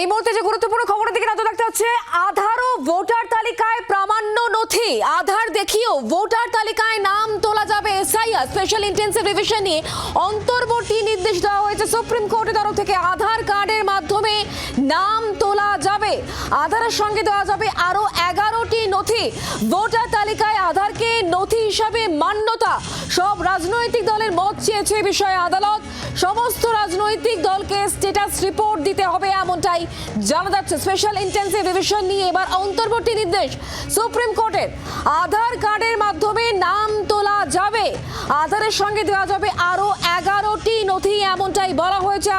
এই মুহূর্তে যে গুরুত্বপূর্ণ খবরের দিকে নজর রাখতে হচ্ছে আধার ও ভোটার তালিকায় প্রামাণ্য নথি। আধার দেখিয়েও ভোটার তালিকায় নাম তোলা যাবে এসআইআর। স্পেশাল ইন্টেন্সিভ রিভিশন নিয়ে অন্তর্বর্তী নির্দেশ দেওয়া হয়েছে সুপ্রিম কোর্টের তরফ থেকে। আধার কার্ডের মাধ্যমে নাম তোলা যাবে। আধারের সঙ্গে দেওয়া যাবে আরও এগারোটি নথি। ভোটার তালিকায় আধারকে নথি হিসাবে মান্যতা সব রাজনৈতিক দলের মত চেয়েছে বিষয়ে আদালত। সমস্ত রাজনৈতিক দলকে স্টেটাস রিপোর্ট দিতে হবে এমনটাই জানা যাচ্ছে। স্পেশাল ইন্টেন্সিভ রিভিশন নিয়ে এবার অন্তর্বর্তী নির্দেশ সুপ্রিম কোর্টের আধার কার্ডের মাধ্যমে নাম তোলা যাবে। আধারের সঙ্গে দেওয়া যাবে আরও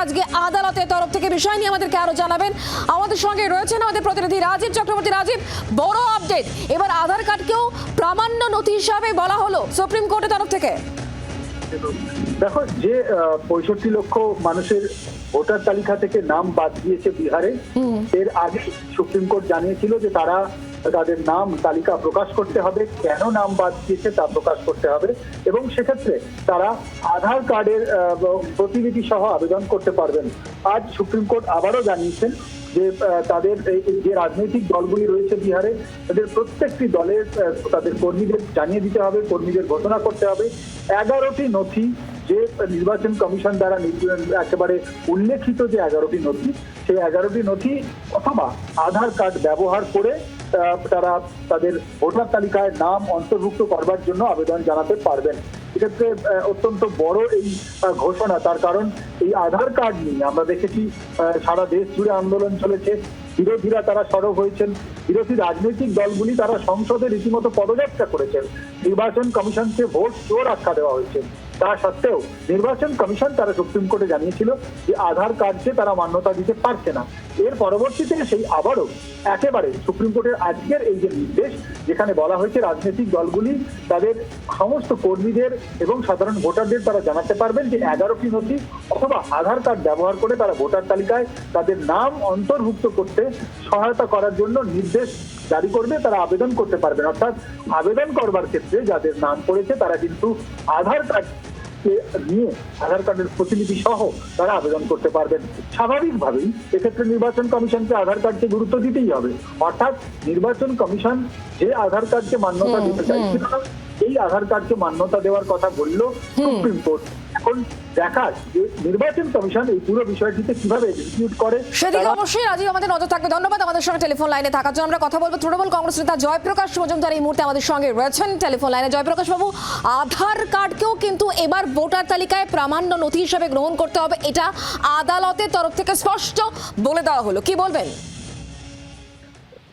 আজকে আদালতের তরফ থেকে বিষয় নিয়ে আমাদেরকে আরও জানাবেন। আমাদের সঙ্গে রয়েছেন আমাদের প্রতিনিধি রাজীব চক্রবর্তী। রাজীব বড় আপডেট এবার আধার কার্ডকেও প্রামাণ্য নথি হিসাবে বলা হলো সুপ্রিম কোর্টের তরফ থেকে। দেখো যে পঁয়ষট্টি লক্ষ মানুষের ভোটার তালিকা থেকে নাম বাদ দিয়েছে বিহারে এর আগে সুপ্রিম কোর্ট জানিয়েছিল যে তারা তাদের নাম তালিকা প্রকাশ করতে হবে, কেন নাম বাদ দিয়েছে তা প্রকাশ করতে হবে এবং সেক্ষেত্রে তারা আধার কার্ডের প্রতিনিধি সহ আবেদন করতে পারবেন। আজ সুপ্রিম কোর্ট আবারও জানিয়েছেন যে তাদের যে রাজনৈতিক দলগুলি রয়েছে বিহারে, তাদের প্রত্যেকটি দলের তাদের কর্মীদের জানিয়ে দিতে হবে, কর্মীদের ঘোষণা করতে হবে। এগারোটি নথি যে নির্বাচন কমিশন দ্বারা একেবারে উল্লেখিত যে এগারোটি নথি, সেই এগারোটি নথি অথবা আধার কার্ড ব্যবহার করে তারা তাদের ভোটার তালিকায় নাম অন্তর্ভুক্ত করবার জন্য আবেদন জানাতে পারবেন। এক্ষেত্রে অত্যন্ত বড় এই ঘোষণা। তার কারণ, এই আধার কার্ড নিয়ে আমরা দেখেছি সারা দেশ জুড়ে আন্দোলন চলেছে। বিরোধীরা তারা সরব হয়েছেন। বিরোধী রাজনৈতিক দলগুলি তারা সংসদে রীতিমতো পদযাত্রা করেছেন। নির্বাচন কমিশনকে ভোট চোর আখ্যা দেওয়া হয়েছে। তা সত্ত্বেও, নির্বাচন কমিশন তারা সুপ্রিম কোর্টে জানিয়েছিল যে, আধার কার্ডকে তারা মান্যতা দিতে পারছে না। এর পরবর্তীতে সেই আবারও একেবারে সুপ্রিম কোর্টের আজকের এই যে নির্দেশ, যেখানে বলা হয়েছে রাজনৈতিক দলগুলি তাদের সমস্ত কর্মীদের এবং সাধারণ ভোটারদের তারা জানাতে পারবেন যে এগারোটি নথি অথবা আধার কার্ড ব্যবহার করে তারা ভোটার তালিকায় তাদের নাম অন্তর্ভুক্ত করতে সহায়তা করার জন্য নির্দেশ জারি করবে, তারা আবেদন করতে পারবেন। অর্থাৎ আবেদন করবার ক্ষেত্রে যাদের নাম পড়েছে তারা কিন্তু আধার কার্ড নিয়ে আধার কার্ডের প্রতিলিপি সহ তারা আবেদন করতে পারবেন। স্বাভাবিকভাবেই এক্ষেত্রে নির্বাচন কমিশনকে আধার কার্ডকে গুরুত্ব দিতেই হবে। অর্থাৎ নির্বাচন কমিশন যে আধার কার্ডকে মান্যতা দিতে চাইছিল এই আধার কার্ডকে মান্যতা দেওয়ার কথা বলল সুপ্রিম কোর্ট। এখন দেখার যে নির্বাচন কমিশন এই পুরো বিষয়টিতে কীভাবে এক্সিকিউট করে সেদিকে অবশ্যই রাজীব আমাদের নজর থাকবে। ধন্যবাদ আমাদের সঙ্গে টেলিফোন লাইনে থাকার জন্য। আমরা কথা বলব তৃণমূল কংগ্রেস নেতা জয়প্রকাশ মজুমদার এই মুহূর্তে আমাদের সঙ্গে রয়েছেন। টেলিফোন লাইনে জয়প্রকাশ বাবু আধার কার্ডকেও কিন্তু এবার ভোটার তালিকায় প্রামাণ্য নথি হিসেবে গ্রহণ করতে হবে এটা আদালতের তরফ থেকে স্পষ্ট বলে দেওয়া হলো। কি বলবেন?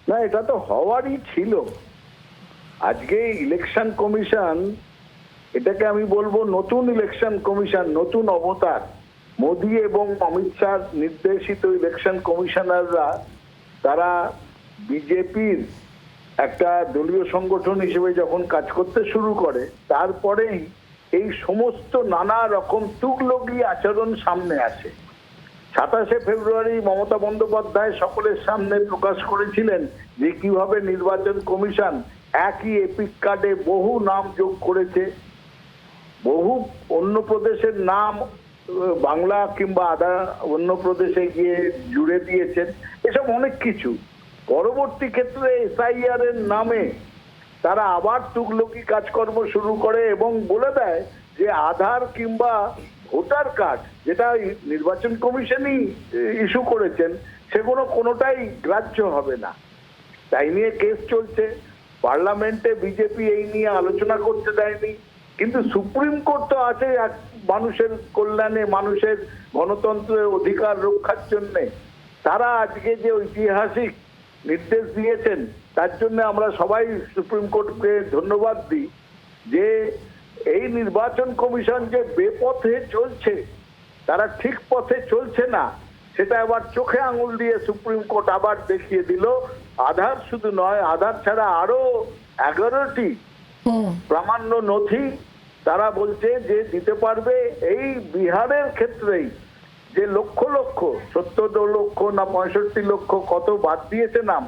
না এটা তো হওয়ারই ছিল। আজকে ইলেকশন কমিশন এটাকে আমি বলব নতুন ইলেকশন কমিশন নতুন অবতার। মোদি এবং অমিত শাহ নির্দেশিত ইলেকশন কমিশনাররা তারা বিজেপির একটা দলীয় সংগঠন হিসেবে যখন কাজ করতে শুরু করে, তারপরেই এই সমস্ত নানা রকম তুগলগি আচরণ সামনে আসে। সাতাশে ফেব্রুয়ারি মমতা বন্দ্যোপাধ্যায় সকলের সামনে প্রকাশ করেছিলেন যে কীভাবে নির্বাচন কমিশন একই এপিক কার্ডে বহু নাম যোগ করেছে। বহু অন্য প্রদেশের নাম বাংলা কিংবা আদা অন্য প্রদেশে গিয়ে জুড়ে দিয়েছেন। এসব অনেক কিছু। পরবর্তী ক্ষেত্রে এসআইআর এর নামে তারা আবার তুগলকি কাজকর্ম শুরু করে এবং বলে দেয় যে আধার কিংবা ভোটার কার্ড যেটা নির্বাচন কমিশনই ইস্যু করেছেন, সেগুলো কোনোটাই গ্রাহ্য হবে না। তাই নিয়ে কেস চলছে। পার্লামেন্টে বিজেপি এই নিয়ে আলোচনা করতে দেয়নি। কিন্তু সুপ্রিম কোর্ট তো আছে এক মানুষের কল্যাণে মানুষের গণতন্ত্রের অধিকার রক্ষার জন্য। তারা আজকে যে ঐতিহাসিক নির্দেশ দিয়েছেন তার জন্য আমরা সবাই সুপ্রিম কোর্টকে ধন্যবাদ দিই যে এই নির্বাচন কমিশন যে বেপথে চলছে তারা ঠিক পথে চলছে না সেটা আবার চোখে আঙুল দিয়ে সুপ্রিম কোর্ট আবার দেখিয়ে দিল। আধার শুধু নয় আধার ছাড়া আরও এগারোটি প্রামাণ্য নথি তারা বলছে যে দিতে পারবে এই বিহারের ক্ষেত্রেই। যে লক্ষ লক্ষ, সত্তর লক্ষ না পঁয়ষট্টি লক্ষ কত বাদ দিয়েছে নাম,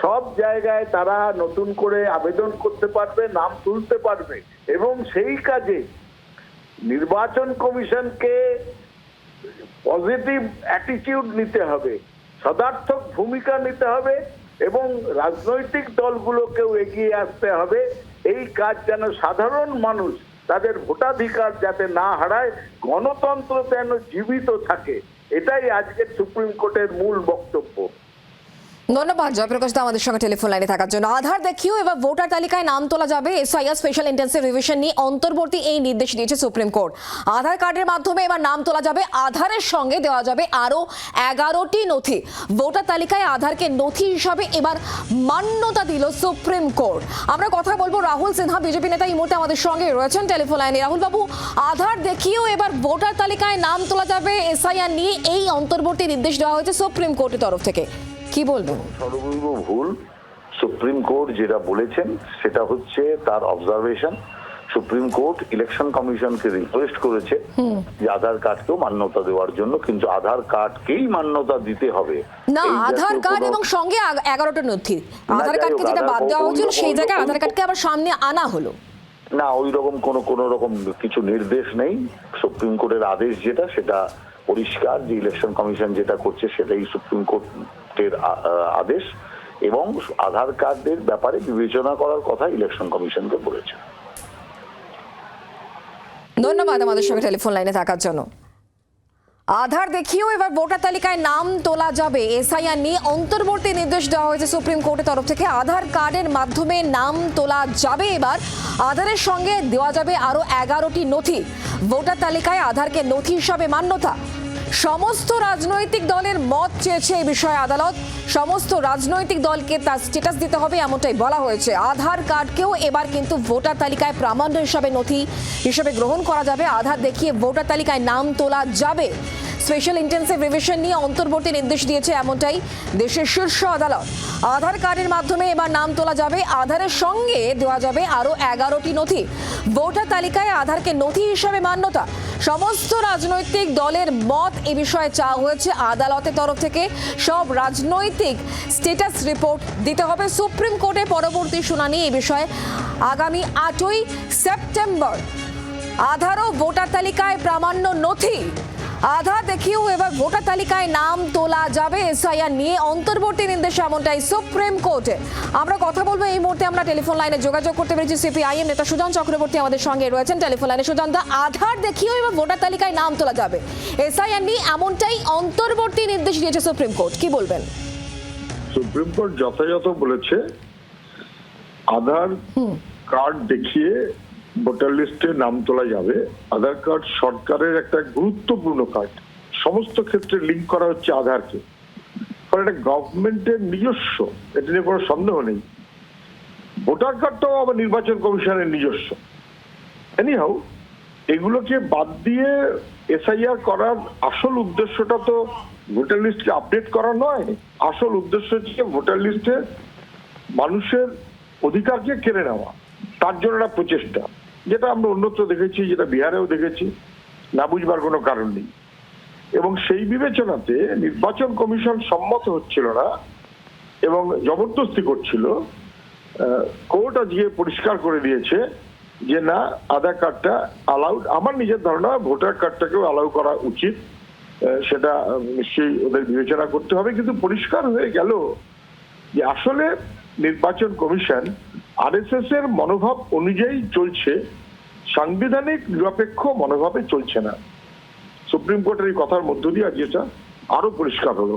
সব জায়গায় তারা নতুন করে আবেদন করতে পারবে, নাম তুলতে পারবে। এবং সেই কাজে নির্বাচন কমিশনকে পজিটিভ অ্যাটিটিউড নিতে হবে, সদার্থক ভূমিকা নিতে হবে এবং রাজনৈতিক দলগুলোকেও এগিয়ে আসতে হবে। এই কাজ যেন সাধারণ মানুষ তাদের ভোটাধিকার যাতে না হারায়, গণতন্ত্র যেন জীবিত থাকে, এটাই আজকের সুপ্রিম কোর্টের মূল বক্তব্য। ধন্যবাদ, জয়প্রকাশ দা আমাদের সঙ্গে টেলিফোন লাইনে থাকার জন্য। আধার দেখিও এবার ভোটার তালিকায় নাম তোলা যাবে। এসআইআর স্পেশাল ইন্টেন্সিভ রিভিশন নিয়ে অন্তর্বর্তী এই নির্দেশ দিয়েছে সুপ্রিম কোর্ট। আধার কার্ডের মাধ্যমে এবার নাম তোলা যাবে। আধারের সঙ্গে দেওয়া যাবে আরও এগারোটি নথি। ভোটার তালিকায় আধারকে নথি হিসাবে এবার মান্যতা দিল সুপ্রিম কোর্ট। আমরা কথা বলব রাহুল সিনহা, বিজেপি নেতা এই মুহূর্তে আমাদের সঙ্গে রয়েছেন টেলিফোন লাইনে রাহুল বাবু, আধার দেখিয়েও এবার ভোটার তালিকায় নাম তোলা যাবে। এসআইআর নিয়ে এই অন্তর্বর্তী নির্দেশ দেওয়া হয়েছে সুপ্রিম কোর্টের তরফ থেকে। কি বলবেন সর্বৈব ভুল সুপ্রিম কোর্ট যেটা বলেছেন সেটা হচ্ছে তার অবজারভেশন সুপ্রিম কোর্ট ইলেকশন কমিশনকে রিকোয়েস্ট করেছে যে আধার কার্ডকেও মান্যতা দেওয়ার জন্য কিন্তু আধার কার্ডকেই মান্যতা দিতে হবে। না আধার কার্ড এবং সঙ্গে এগারোটা নথি। আধার কার্ডকে যেটা বাদ দেওয়া হয়েছিল সেই জায়গায় আধার কার্ডকে আবার সামনে আনা হলো। না ওই রকম কোনো কোনো রকম কিছু নির্দেশ নেই। সুপ্রিম কোর্টের আদেশ যেটা সেটা পরিষ্কার যে ইলেকশন কমিশন যেটা করছে সেটাই সুপ্রিম কোর্টের আদেশ এবং আধার কার্ডের ব্যাপারে বিবেচনা করার কথা ইলেকশন কমিশনকে বলেছে। ধন্যবাদ আমাদের সঙ্গে টেলিফোন লাইনে থাকার জন্য। আধার দেখিয়েও এবার ভোটার তালিকায় নাম তোলা যাবে। এসআইআর নিয়ে অন্তর্বর্তী নির্দেশ দেওয়া হয়েছে সুপ্রিম কোর্টের তরফ থেকে। আধার কার্ডের মাধ্যমে নাম তোলা যাবে এবার। আধারের সঙ্গে দেওয়া যাবে আরও এগারোটি নথি। ভোটার তালিকায় আধারকে নথি হিসাবে মান্যতা। সমস্ত রাজনৈতিক দলের মত চেয়েছে এই বিষয়ে আদালত। সমস্ত রাজনৈতিক দলকে তার স্টেটাস দিতে হবে এমনটাই বলা হয়েছে। আধার কার্ডকেও এবার কিন্তু ভোটার তালিকায় প্রামাণ্য হিসাবে নথি হিসেবে গ্রহণ করা যাবে। আধার দেখিয়ে ভোটার তালিকায় নাম তোলা যাবে। স্পেশাল ইন্টেন্সিভ রিভিশন নিয়ে অন্তর্বর্তী নির্দেশ দিয়েছে এমনটাই দেশের শীর্ষ আদালত। আধার কার্ডের মাধ্যমে এবার নাম তোলা যাবে, আধারের সঙ্গে দেওয়া যাবে আরও এগারোটি নথি। ভোটার তালিকায় আধারকে নথি হিসাবে মান্যতা। সমস্ত রাজনৈতিক দলের মত এ বিষয়ে চাওয়া হয়েছে আদালতের তরফ থেকে। সব রাজনৈতিক স্টেটাস রিপোর্ট দিতে হবে। সুপ্রিম কোর্টে পরবর্তী শুনানি এ বিষয়ে আগামী আটই সেপ্টেম্বর। আধারও ভোটার তালিকায় প্রামাণ্য নথি। আধার দেখিও এবার ভোটার তালিকায় নাম তোলা যাবে এসআইআর নিয়ে অন্তর্বর্তী নির্দেশ এমনটাই সুপ্রিম কোর্টে। আমরা কথা বলব এই মুহূর্তে আমরা টেলিফোন লাইনে যোগাযোগ করতে পেরেছি সিপিআইএম নেতা সুজন চক্রবর্তী আমাদের সঙ্গে রয়েছেন। টেলিফোন লাইনে সুজন দা আধার দেখিও এবার ভোটার তালিকায় নাম তোলা যাবে। এসআইআর নিয়ে এমনটাই অন্তর্বর্তী নির্দেশ দিয়েছে সুপ্রিম কোর্ট। কি বলবেন? সুপ্রিম কোর্ট যথাযথ বলেছে আধার কার্ড দেখিয়ে ভোটার লিস্টে নাম তোলা যাবে। আধার কার্ড সরকারের একটা গুরুত্বপূর্ণ কার্ড। সমস্ত ক্ষেত্রে লিঙ্ক করা হচ্ছে আধারকে। ফলে এটা গভর্নমেন্টের নিজস্ব, এটা নিয়ে কোনো সন্দেহ নেই। ভোটার কার্ডটাও আবার নির্বাচন কমিশনের নিজস্ব। এনিহাউ এগুলোকে বাদ দিয়ে এসআইআর করার আসল উদ্দেশ্যটা তো ভোটার লিস্টকে আপডেট করা নয়। আসল উদ্দেশ্য হচ্ছে ভোটার লিস্টে মানুষের অধিকারকে কেড়ে নেওয়া। তার জন্য একটা প্রচেষ্টা। যেটা আমরা অন্যত্র দেখেছি, যেটা বিহারেও দেখেছি, না বুঝবার কোনো কারণ নেই। এবং সেই বিবেচনাতে নির্বাচন কমিশন সম্মত হচ্ছিল না এবং জবরদস্তি করছিল। কোর্ট আজকে পরিষ্কার করে দিয়েছে যে, না, আধার কার্ডটা অ্যালাউড আমার নিজের ধারণা, ভোটার কার্ডটাকেও অ্যালাউ করা উচিত। সেটা নিশ্চয়ই ওদের বিবেচনা করতে হবে। কিন্তু পরিষ্কার হয়ে গেল যে, আসলে নির্বাচন কমিশন আরএসএস এর মনোভাব অনুযায়ী চলছে সাংবিধানিক নিরপেক্ষ মনোভাবে চলছে না। সুপ্রিম কোর্টের এই কথার মধ্য দিয়ে আজ এটা আরও পরিষ্কার হলো।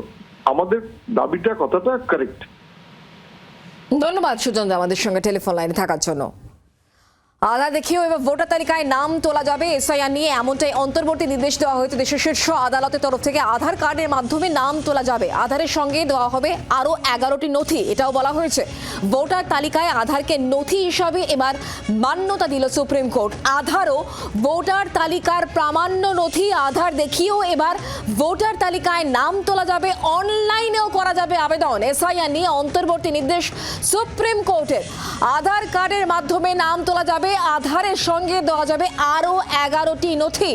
আমাদের দাবিটা কথাটা কারেক্ট ধন্যবাদ সুজন আমাদের সঙ্গে টেলিফোন লাইনে থাকার জন্য। আধার দেখিয়েও এবার ভোটার তালিকায় নাম তোলা যাবে। এসআইআর নিয়ে এমনটাই অন্তর্বর্তী নির্দেশ দেওয়া হয়েছে দেশের শীর্ষ আদালতের তরফ থেকে। আধার কার্ডের মাধ্যমে নাম তোলা যাবে। আধারের সঙ্গে দেওয়া হবে আরও এগারোটি নথি, এটাও বলা হয়েছে। ভোটার তালিকায় আধারকে নথি হিসাবে এবার মান্যতা দিল সুপ্রিম কোর্ট। আধারও ভোটার তালিকার প্রামাণ্য নথি, আধার দেখিয়েও এবার ভোটার তালিকায় নাম তোলা যাবে, অনলাইনেও করা যাবে আবেদন। এসআইআর নিয়ে অন্তর্বর্তী নির্দেশ সুপ্রিম কোর্টের। আধার কার্ডের মাধ্যমে নাম তোলা যাবে আধারের সঙ্গে দেওয়া যাবে আরও এগারোটি নথি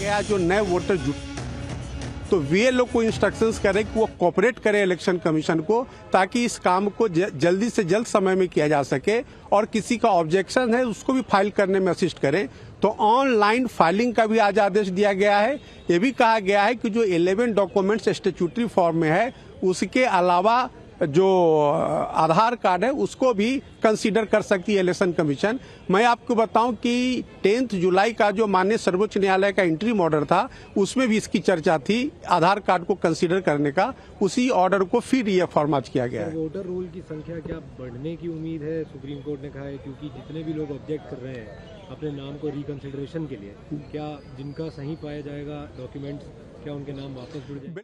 गया जो नए वोटर जुट तो वे लोग को इंस्ट्रक्शंस करें कि वो कोऑपरेट करें इलेक्शन कमीशन को ताकि इस काम को ज- जल्दी से जल्द समय में किया जा सके और किसी का ऑब्जेक्शन है उसको भी फाइल करने में असिस्ट करें तो ऑनलाइन फाइलिंग का भी आज आदेश दिया गया है ये भी कहा गया है कि जो 11 डॉक्यूमेंट्स स्टेचुटरी फॉर्म में है उसके अलावा जो आधार कार्ड है, उसको भी कंसीडर कर सकती है इलेक्शन कमीशन। मैं आपको बताऊँ कि टेंथ जुलाई का जो माननीय सर्वोच्च न्यायालय का एंट्री ऑर्डर था, उसमें भी इसकी चर्चा थी, आधार कार्ड को कंसीडर करने का। उसी ऑर्डर को फिर ये फॉर्मेट किया गया है। वोटर रोल की संख्या क्या बढ़ने की उम्मीद है, सुप्रीम कोर्ट ने कहा है, क्योंकि जितने भी लोग ऑब्जेक्ट कर रहे हैं अपने नाम को रिकंसिडरेशन के लिए, क्या जिनका सही पाया जाएगा डॉक्यूमेंट्स क्या उनके नाम वापस जुड़ जाए